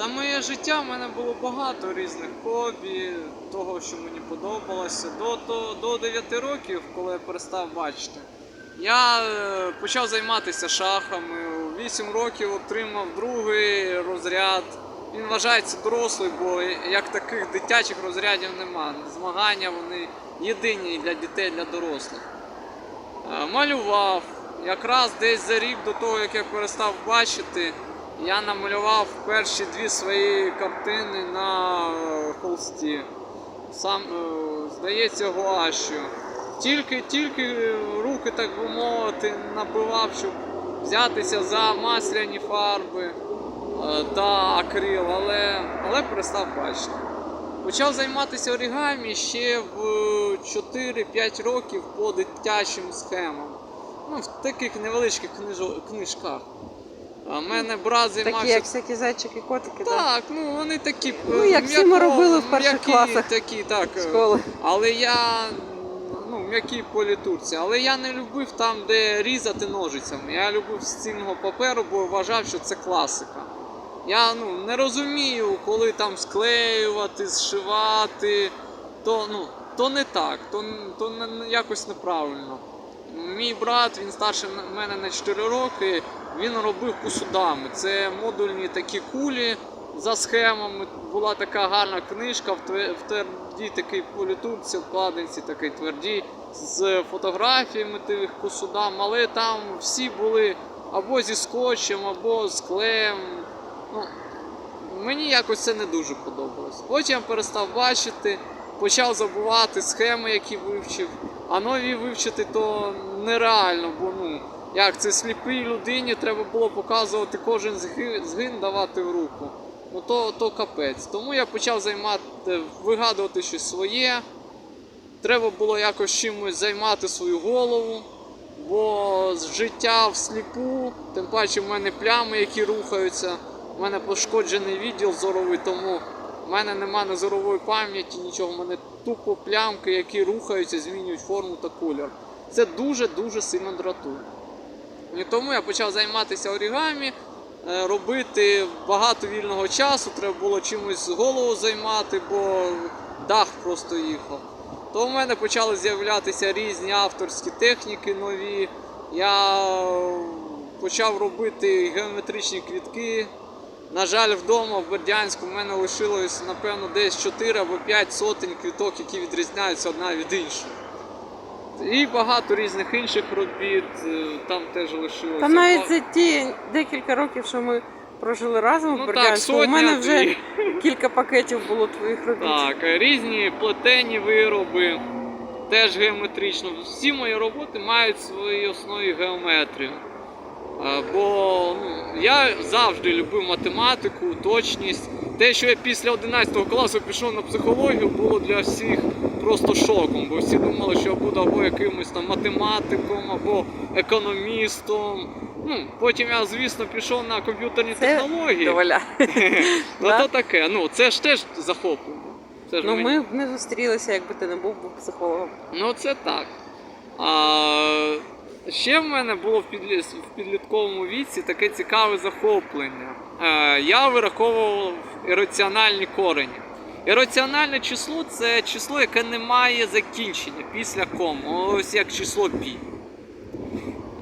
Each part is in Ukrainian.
За моє життя в мене було багато різних хобі, того, що мені подобалося. До, до, до 9 років, коли я перестав бачити, я е, почав займатися шахами. У 8 років отримав другий розряд. Він вважається дорослий, бо як таких дитячих розрядів нема. Змагання вони єдині для дітей, для дорослих. Е, Малював. Якраз десь за рік до того, як я перестав бачити, я намалював перші дві свої картини на е, холсті. Сам, е, здається, гуашю. Тільки, тільки руки, так би мовити, набивав, щоб взятися за масляні фарби е, та акрил, але, але перестав бачити. Почав займатися орігамі ще в 4-5 років по дитячим схемам. Ну, в таких невеличких книжках. А в мене брат займався. Такі, як всякі зайчики, котики, да? Так, ну вони такі. Ну, е, як всі ми робили в перших м'які класах Такі, так. школи. Але я ну, м'якій політурці. Але я не любив там, де різати ножицями. Я любив з цінного паперу, бо вважав, що це класика. Я ну, не розумію, коли там склеювати, зшивати, то, ну, то не так, то, то якось неправильно. Мій брат, він старший мене на 4 роки, він робив кусудами. Це модульні такі кулі за схемами. Була така гарна книжка в тве- в твердій такій політурці, вкладинці такій твердій, з фотографіями тих кусудам, але там всі були або зі скотчем, або з клеєм. Ну, мені якось це не дуже подобалось. Потім я перестав бачити, почав забувати схеми, які вивчив. А нові вивчити то нереально, бо ну, як це сліпій людині треба було показувати кожен згин давати в руку. Ну то, то капець. Тому я почав займати, вигадувати щось своє. Треба було якось чимось займати свою голову. Бо з життя всліпу, тим паче в мене плями, які рухаються. У мене пошкоджений відділ зоровий, тому в мене нема не зорової пам'яті, нічого. У мене тупо плямки, які рухаються, змінюють форму та колір. Це дуже-дуже сильно дратує. І тому я почав займатися орігамі, е, робити багато вільного часу, треба було чимось голову займати, бо дах просто їхав. То в мене почали з'являтися різні авторські техніки нові. Я е, почав робити геометричні квітки. На жаль, вдома в Бердянську в мене лишилось, напевно, десь 4 або 5 сотень квіток, які відрізняються одна від іншої. І багато різних інших робіт е, там теж лишилося. Та навіть за ті декілька років, що ми прожили разом Ну в так, Бердянську, у мене вже дві. кілька пакетів було твоїх робіт. Так, е, різні плетені вироби, теж геометрично. Всі мої роботи мають в своїй основі геометрію. Е, Бо ну, я завжди любив математику, точність. Те, що я після 11 класу пішов на психологію, було для всіх просто шоком, бо всі думали, що я буду або якимось там математиком, або економістом. Ну, потім я, звісно, пішов на комп'ютерні Це технології. Доволя. Ну то таке, ну це ж теж захоплення. Це ж Ну мені- ми б не зустрілися, якби ти не був психологом. Ну це так. А, ще в мене було в, підлі... в підлітковому віці таке цікаве захоплення. Е, я вираховував ірраціональні корені. Ірраціональне число це число, яке не має закінчення після кому. Ось як число пі.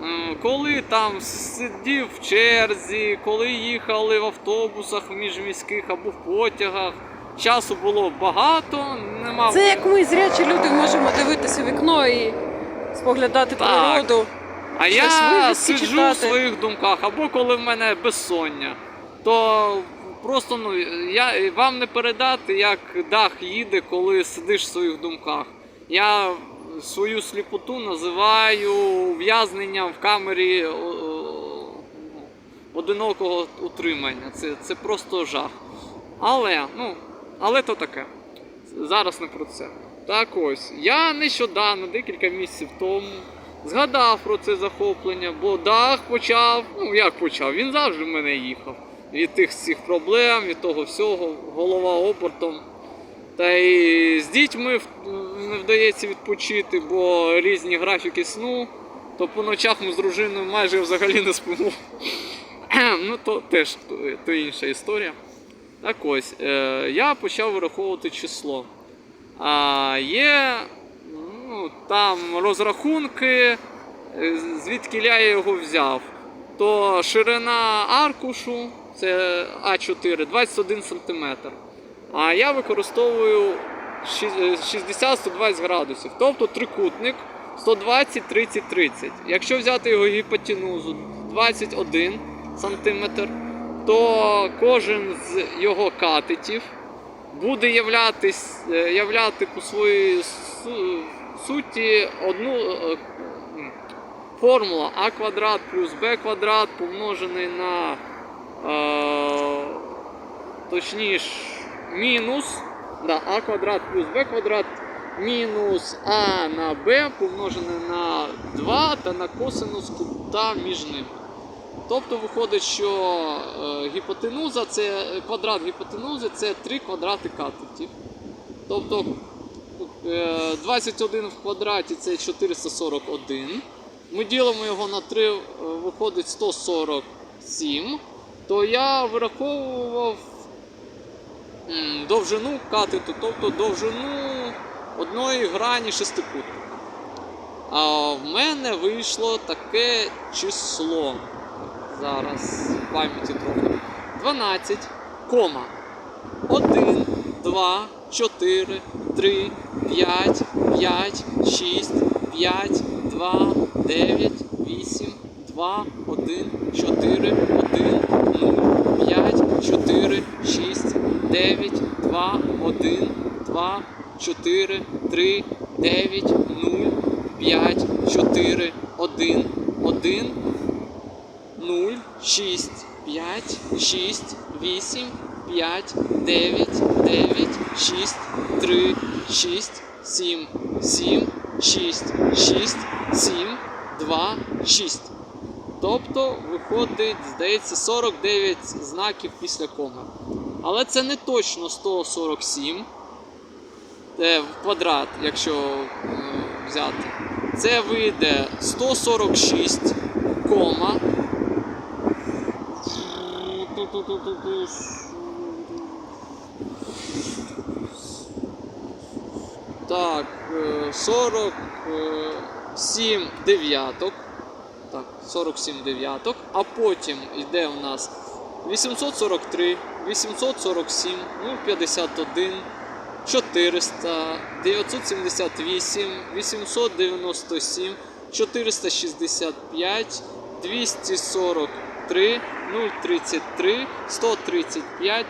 Е, Коли там сидів в черзі, коли їхали в автобусах міжміських або в потягах, часу було багато, нема Це як ми, зрячі люди, можемо дивитися вікно і споглядати Так. природу. А щось я вивіски сиджу читати. в своїх думках, або коли в мене безсоння, то просто ну, я, вам не передати, як дах їде, коли сидиш в своїх думках. Я свою сліпоту називаю ув'язненням в камері о, о, одинокого утримання. Це, це просто жах. Але, ну, але то таке. Зараз не про це. Так ось, я нещодавно, декілька місяців тому, згадав про це захоплення, бо дах почав, ну як почав, він завжди в мене їхав. Від тих всіх проблем, від того всього, голова обертом. Та й з дітьми не вдається відпочити, бо різні графіки сну, то по ночах ми з дружиною майже взагалі не спимо. ну то теж то, то інша історія. Так ось, е, я почав вираховувати число. А є ну, там розрахунки, е, звідки я його взяв. То ширина аркушу це А4 21 см. А я використовую е, 60-120 градусів, тобто трикутник 120, 30, 30. Якщо взяти його гіпотенузу 21 см, то кожен з його катетів буде являтись, е, являти по своїй суті одну е, формула а квадрат плюс b квадрат помножений на е, точніше мінус да, а квадрат плюс b квадрат мінус а на b помножене на 2 та на косинус кута між ними. Тобто виходить, що е, гіпотенуза це квадрат гіпотенузи це 3 квадрати катетів. Тобто е, 21 в квадраті це 441. Ми ділимо його на 3, е, виходить 147. То я вираховував довжину катету, тобто довжину одної грані шестикутника. А в мене вийшло таке число. Зараз в пам'яті трохи. 12, кома. 1, 2, 4, 3, 5, 5, 6, 5, 2, 9, 8, 2, 1, 4, 1, 0, 5, 4, 6, 9, 2, 1, 2, 4, 3, 9, 0, 5, 4, 1, 1, 0, 6, 5, 6, 8, 5, 9, 9, 6, 3, 6, 7, 7, 6, 6, 7, 2, 6. Тобто виходить, здається, 49 знаків після коми. Але це не точно 147 е, в квадрат, якщо е, взяти. Це вийде 146, кома. Так, е, 47 дев'яток. Так, 47 дев'яток. А потім йде у нас 843, 847, 051, 400, 978, 897, 465, 243, 033, 135,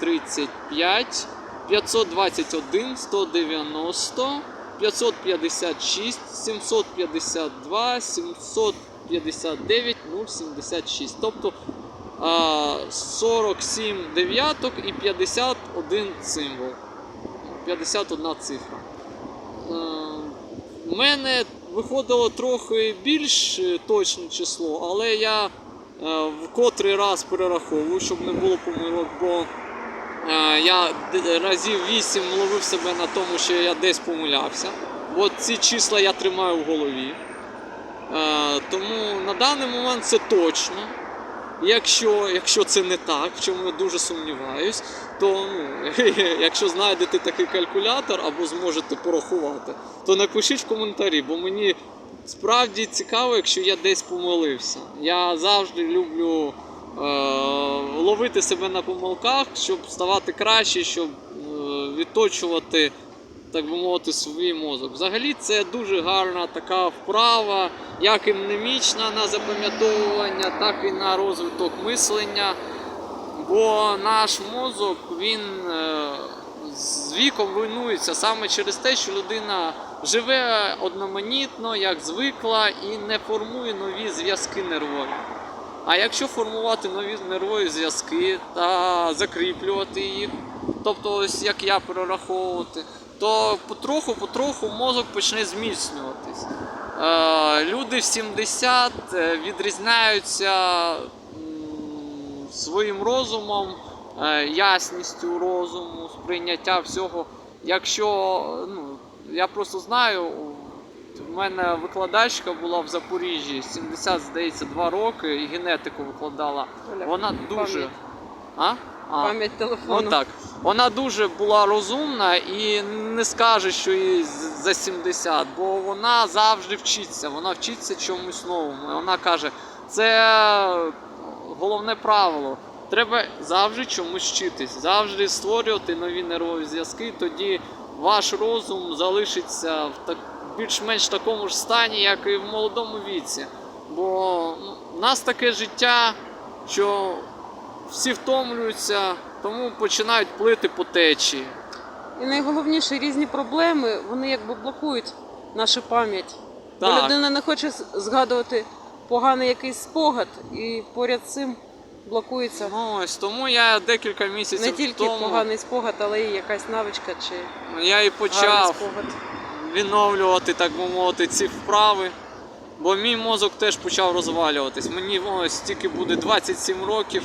035, 521, 190, 556, 752, 759, 076. Тобто 47 дев'яток і 51 символ. 51 цифра. Е, У мене виходило трохи більш е, точне число, але я е, в котрий раз перераховую, щоб не було помилок, бо е, я разів 8 ловив себе на тому, що я десь помилявся. Бо ці числа я тримаю в голові. Е, тому на даний момент це точно. Якщо, якщо це не так, в чому я дуже сумніваюсь, то ну, якщо знайдете такий калькулятор або зможете порахувати, то напишіть в коментарі, бо мені справді цікаво, якщо я десь помилився. Я завжди люблю е, ловити себе на помилках, щоб ставати краще, щоб е, відточувати, так би мовити, свій мозок. Взагалі це дуже гарна така вправа, як і мнемічна на запам'ятовування, так і на розвиток мислення. Бо наш мозок він е, з віком руйнується саме через те, що людина живе одноманітно, як звикла, і не формує нові зв'язки нервові. А якщо формувати нові нервові зв'язки та закріплювати їх, тобто ось як я перераховувати, то потроху-потроху мозок почне зміцнюватись. Е, люди в 70 е, відрізняються своїм розумом, ясністю розуму, сприйняття всього. Якщо ну, я просто знаю, в мене викладачка була в Запоріжжі 70, здається, 2 роки і генетику викладала. Вона дуже. А? А. Пам'ять телефону. Ну так. Вона дуже була розумна і не скаже, що їй за 70, бо вона завжди вчиться, вона вчиться чомусь новому. І Вона каже, це головне правило. Треба завжди чомусь вчитись, завжди створювати нові нервові зв'язки, тоді ваш розум залишиться в так, більш-менш такому ж стані, як і в молодому віці. Бо ну, в нас таке життя, що всі втомлюються, тому починають плити по течії. І найголовніше, різні проблеми, вони якби блокують нашу пам'ять. Бо людина не хоче згадувати поганий якийсь спогад, і поряд з цим блокується Ну ось тому я декілька місяців не тільки тому поганий спогад, але й якась навичка чи я і почав відновлювати, так би мовити, ці вправи. Бо мій мозок теж почав розвалюватись. Мені ось тільки буде 27 років,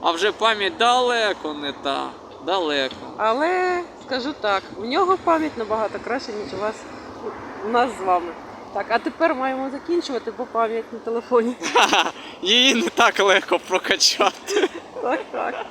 а вже пам'ять далеко не та. Далеко. Але скажу так, у нього пам'ять набагато краще, ніж у вас у нас з вами. Так, а тепер маємо закінчувати, бо пам'ять на телефоні. Її не так легко прокачати. Так, так.